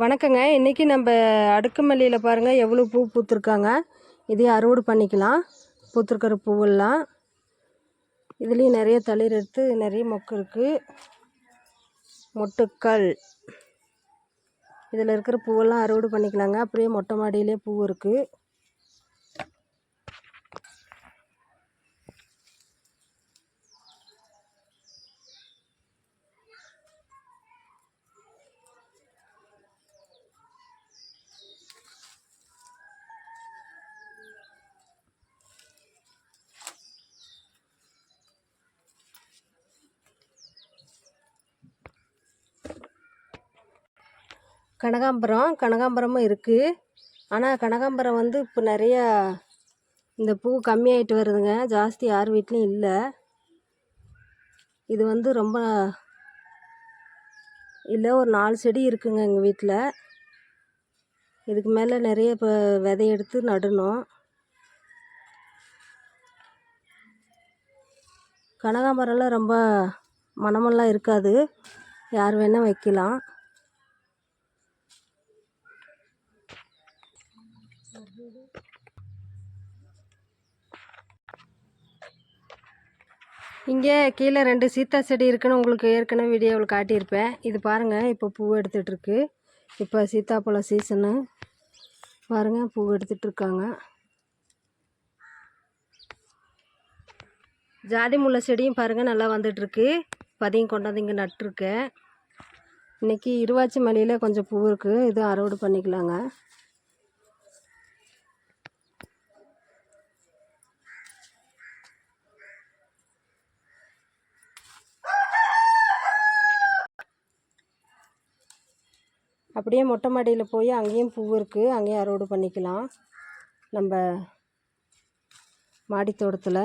வணக்கங்க. இன்றைக்கி நம்ம அடுக்குமல்லியில் பாருங்கள் எவ்வளோ பூ பூத்துருக்காங்க. இதையும் அறுவடை பண்ணிக்கலாம். பூத்துருக்கிற பூவெல்லாம். இதுலேயும் நிறைய தளிர் எடுத்து நிறைய மொக்கு இருக்குது மொட்டுக்கள். இதில் இருக்கிற பூவெல்லாம் அறுவடை பண்ணிக்கலாங்க. அப்படியே மொட்டை மாடியிலே பூ இருக்குது கனகாம்பரம் கனகாம்பரமும் இருக்குது ஆனால் கனகாம்பரம் வந்து இப்போ நிறையா இந்த பூ கம்மியாயிட்டு வருதுங்க. ஜாஸ்தி யார் வீட்லேயும் இல்லை. இது வந்து ரொம்ப இல்லை ஒரு நாலு செடி இருக்குங்க எங்கள் வீட்டில் இதுக்கு மேலே நிறைய இப்போ விதையெடுத்து நடணும். கனகாம்பரம்லாம் ரொம்ப மனமெல்லாம் இருக்காது. யார் வேணால் வைக்கலாம். இங்கே கீழே ரெண்டு சீத்தா செடி இருக்குன்னு உங்களுக்கு ஏற்கனவே வீடியோவில் காட்டியிருப்பேன். இது பாருங்கள் இப்போ பூ எடுத்துகிட்ருக்கு இப்போ சீத்தாப்பழம் சீசனு பாருங்கள் பூ எடுத்துகிட்ருக்காங்க ஜாதி முல்லை செடியும் பாருங்கள் நல்லா வந்துட்டுருக்கு. பதியம் கொண்டாந்து இங்கே நட்டுருக்கேன். இன்றைக்கி இருவாச்சி மலையில் கொஞ்சம் பூ இருக்குது இதுவும் அறுவடை பண்ணிக்கலாங்க. அப்படியே மொட்டை மாடியில் போய் அங்கேயும் பூ இருக்குது அங்கேயும் அறுவடை பண்ணிக்கலாம். நம்ம மாடி தோட்டத்தில்.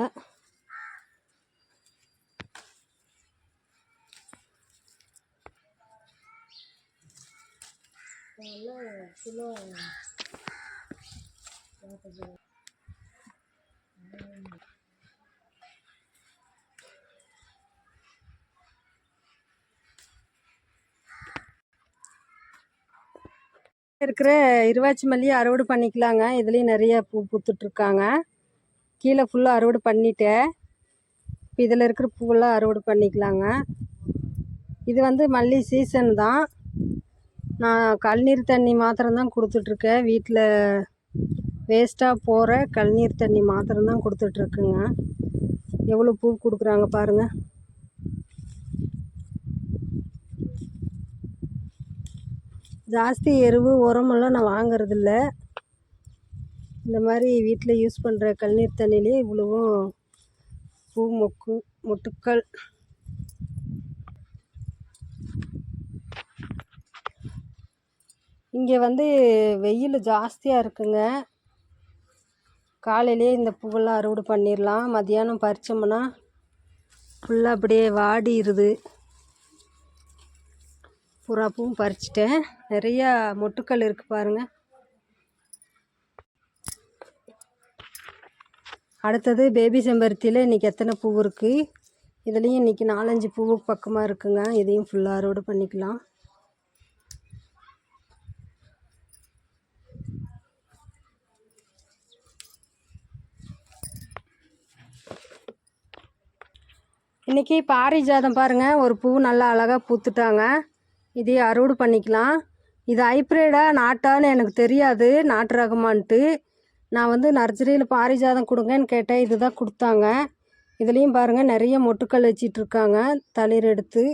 இருக்கிற இருவாச்சி மல்லியை அறுவடை பண்ணிக்கலாங்க. இதுலேயும் நிறைய பூ பூத்துட்ருக்காங்க கீழே ஃபுல்லாக அறுவடை பண்ணிட்டேன். இப்போ இதில் இருக்கிற பூவெல்லாம் அறுவடை பண்ணிக்கலாங்க. இது வந்து மல்லி சீசன் தான். நான் கழுநீர் தண்ணி மாத்திரம்தான் கொடுத்துட்ருக்கேன் வீட்டில் வேஸ்ட்டாக போகிற கழுநீர் தண்ணி மாத்திரம்தான் கொடுத்துட்ருக்குங்க எவ்வளோ பூ கொடுக்குறாங்க பாருங்கள் ஜாஸ்தி எருவு உரமெல்லாம் நான் வாங்குறதில்ல. இந்த மாதிரி வீட்டில் யூஸ் பண்ணுற கழுநீர் தண்ணியிலே இவ்வளவும் பூ மொக்கு மொட்டுக்கள். இங்கே வந்து வெயில் ஜாஸ்தியாக இருக்குங்க. காலையிலே இந்த பூவெல்லாம் அறுவடை பண்ணிடலாம் மதியானம் பறித்தோம்னா ஃபுல்லாக அப்படியே வாடிடுது புறா பூவும் பறிச்சிட்டேன். நிறையா மொட்டுக்கள் இருக்குது பாருங்கள் அடுத்தது பேபி செம்பருத்தியில் இன்றைக்கி எத்தனை பூ இருக்குது இதுலேயும் இன்றைக்கி நாலஞ்சு பூ பக்கமாக இருக்குங்க. இதையும் ஃபுல்லாக அறுவடை பண்ணிக்கலாம். இன்றைக்கி பாரிஜாதம் பாருங்கள் ஒரு பூ நல்லா அழகாக பூத்துட்டாங்க. இதையே அறுவடை பண்ணிக்கலாம். இது ஹைப்ரிடா நாட்டான்னு எனக்கு தெரியாது. நாட்டு ரகமான்ட்டு. நான் வந்து நர்சரியில் பாரிஜாதம் கொடுங்கன்னு கேட்டேன். இது தான் கொடுத்தாங்க. இதுலேயும் பாருங்கள் நிறைய மொட்டுக்கள் வச்சிட்ருக்காங்க தளிர் எடுத்து.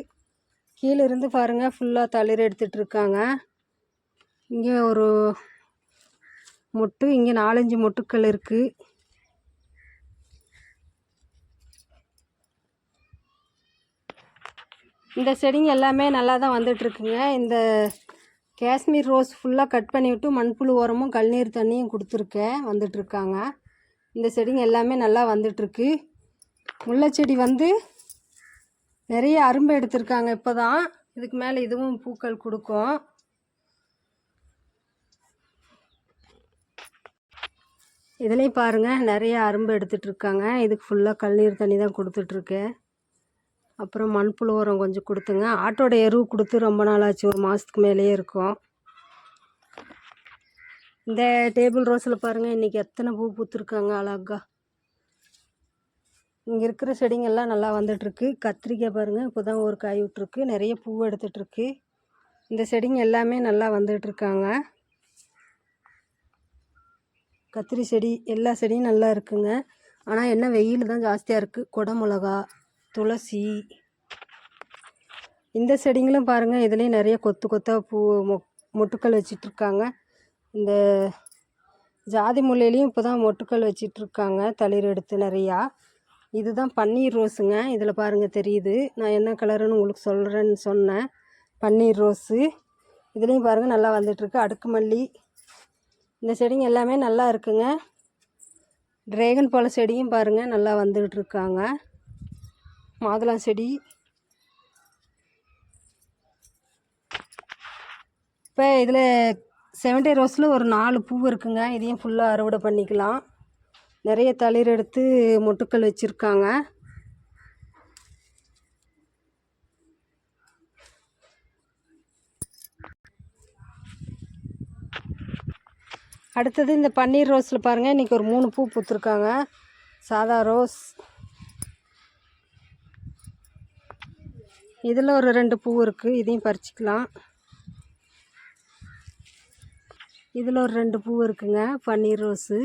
கீழே இருந்து பாருங்கள் ஃபுல்லாக தளிர் எடுத்துட்ருக்காங்க இங்கே ஒரு மொட்டு இங்கே நாலஞ்சு மொட்டுக்கள் இருக்குது இந்த செடிங்க எல்லாமே நல்லா தான் வந்துட்டுருக்குங்க. இந்த காஷ்மீர் ரோஸ் ஃபுல்லாக கட் பண்ணி விட்டு மண்புழு உரமும் கல்நீர் தண்ணியும் கொடுத்துருக்கேன். வந்துட்டுருக்காங்க. இந்த செடிங்க எல்லாமே நல்லா வந்துட்டுருக்கு. முல்லைச்செடி வந்து நிறைய அரும்பு எடுத்திருக்காங்க இப்போ தான் இதுக்கு மேலே இதுவும் பூக்கள் கொடுக்கும். இதுலேயும் பாருங்கள் நிறைய அரும்பு எடுத்துகிட்ருக்காங்க இதுக்கு ஃபுல்லாக கல்நீர் தண்ணி தான் கொடுத்துட்ருக்கேன் அப்புறம் மண்புழு உரம் கொஞ்சம் கொடுத்துங்க. ஆட்டோட எருவு கொடுத்து ரொம்ப நாள் ஆச்சு ஒரு மாதத்துக்கு மேலேயே இருக்கும். இந்த டேபிள் ரோஸில் பாருங்கள் இன்றைக்கி எத்தனை பூ பூத்துருக்காங்க அழகா. இங்கே இருக்கிற செடிங்கள்லாம் நல்லா வந்துட்டுருக்கு. கத்திரிக்காய் பாருங்கள் இப்போ தான் ஒரு காய் விட்ருக்கு நிறைய பூ எடுத்துகிட்ருக்கு இந்த செடிங்க எல்லாமே நல்லா வந்துட்டுருக்காங்க. கத்திரி செடி எல்லா செடியும் நல்லா இருக்குங்க. ஆனால் என்ன வெயில் தான் ஜாஸ்தியாக இருக்குது குடமிளகா மிளகா துளசி. இந்த செடிங்களும் பாருங்கள் இதுலேயும் நிறைய கொத்து கொத்தாக பூ மொ மொட்டுக்கள் வச்சிட்ருக்காங்க. இந்த ஜாதி முல்லையிலையும் இப்போ தான் மொட்டுக்கள் வச்சிட்ருக்காங்க தளிர் எடுத்து நிறையா. இதுதான் பன்னீர் ரோஸுங்க இதில் பாருங்கள் தெரியுது. நான் என்ன கலருன்னு உங்களுக்கு சொல்கிறேன்னு சொன்னேன். பன்னீர் ரோஸு. இதுலேயும் பாருங்கள் நல்லா வந்துட்டுருக்கு அடுக்கு மல்லி. இந்த செடிங்க எல்லாமே நல்லா இருக்குங்க. ட்ரேகன் பழ செடியும் பாருங்கள் நல்லா வந்துகிட்ருக்காங்க மாதுளம் செடி. இப்போ இதில் செவன்டே ரோஸில் ஒரு நாலு பூ இருக்குங்க. இதையும் ஃபுல்லாக அறுவடை பண்ணிக்கலாம். நிறைய தளிர் எடுத்து மொட்டுக்கள் வச்சுருக்காங்க. அடுத்தது இந்த பன்னீர் ரோஸில் பாருங்கள் இன்றைக்கி ஒரு மூணு பூ பூத்துருக்காங்க. சாதா ரோஸ் இதில் ஒரு ரெண்டு பூ இருக்குது இதையும் பறிச்சிக்கலாம். இதில் ஒரு ரெண்டு பூ இருக்குங்க பன்னீர் ரோஸு.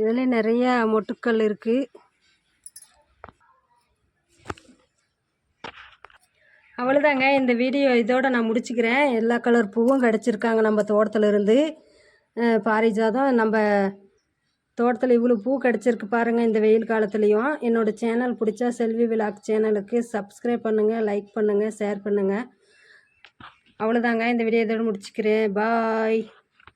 இதில் நிறைய மொட்டுக்கள் இருக்குது அவ்வளோதாங்க இந்த வீடியோ இதோட நான் முடிச்சுக்கிறேன். எல்லா கலர் பூவும் கிடச்சிருக்காங்க நம்ம தோட்டத்தில் இருந்து பாரிஜாதம் நம்ம தோட்டத்தில் இவ்வளோ பூ கிடச்சிருக்கு பாருங்கள் இந்த வெயில் காலத்துலேயும். என்னோடய சேனல் பிடிச்சா செல்வி விலாக் சேனலுக்கு சப்ஸ்கிரைப் பண்ணுங்கள் லைக் பண்ணுங்கள் ஷேர் பண்ணுங்கள் அவ்வளோதாங்க இந்த வீடியோ இதோட முடிச்சுக்கிறேன். பாய்.